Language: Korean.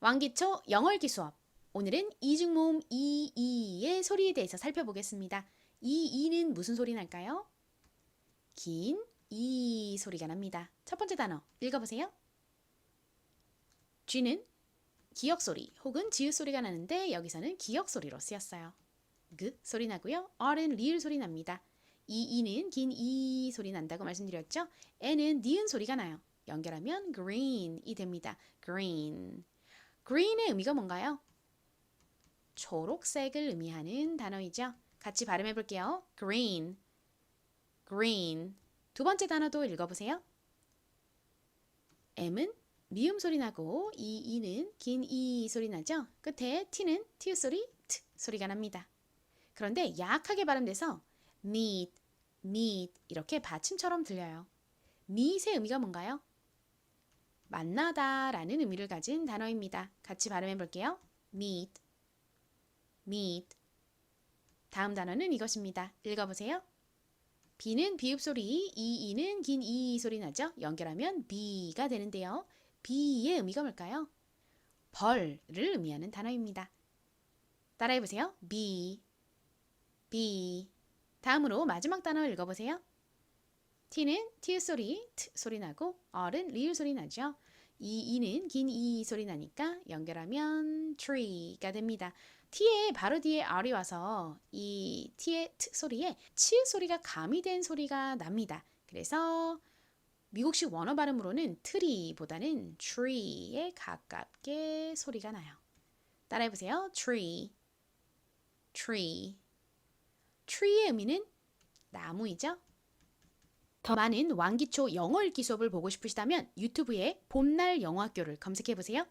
왕기초 영어 읽기 수업. 오늘은 이중모음 이, 이의 소리에 대해서 살펴보겠습니다. 이, 이는 무슨 소리 날까요? 긴, 이 소리가 납니다. 첫 번째 단어 읽어보세요. G는 기역 소리 혹은 지읒 소리가 나는데 여기서는 기역 소리로 쓰였어요. 그 소리 나고요. R은 리을 소리 납니다. 이, 이는 긴 이 소리 난다고 말씀드렸죠? N은 니은 소리가 나요. 연결하면 green이 됩니다. green. Green의 의미가 뭔가요? 초록색을 의미하는 단어이죠. 같이 발음해 볼게요. green. green. 두 번째 단어도 읽어보세요. M은 미음 소리 나고 이 이는 긴 이 소리 나죠. 끝에 T는 T 소리 T 소리가 납니다. 그런데 약하게 발음돼서 meet, meet 이렇게 받침처럼 들려요. meet의 의미가 뭔가요? 만나다 라는 의미를 가진 단어입니다. 같이 발음해 볼게요. meet, meet. 다음 단어는 이것입니다. 읽어보세요. B는 비읍 소리, 이, 이는 긴이 소리 나죠? 연결하면 B가 되는데요. B의 의미가 뭘까요? 벌을 의미하는 단어입니다. 따라해보세요. B, B. 다음으로 마지막 단어 읽어보세요. T는 T 소리, T 소리 나고 R은 리을 소리 나죠. 이, 이는 긴 이 소리 나니까 연결하면 tree가 됩니다. T의 바로 뒤에 R이 와서 이 T의 T 소리에 치읓 소리가 가미된 소리가 납니다. 그래서 미국식 원어 발음으로는 트리보다는 tree에 가깝게 소리가 나요. 따라해 보세요. tree, tree. tree의 의미는 나무이죠. 더 많은 왕기초 영어 읽기 수업을 보고 싶으시다면 유튜브에 봄날 영어학교를 검색해 보세요.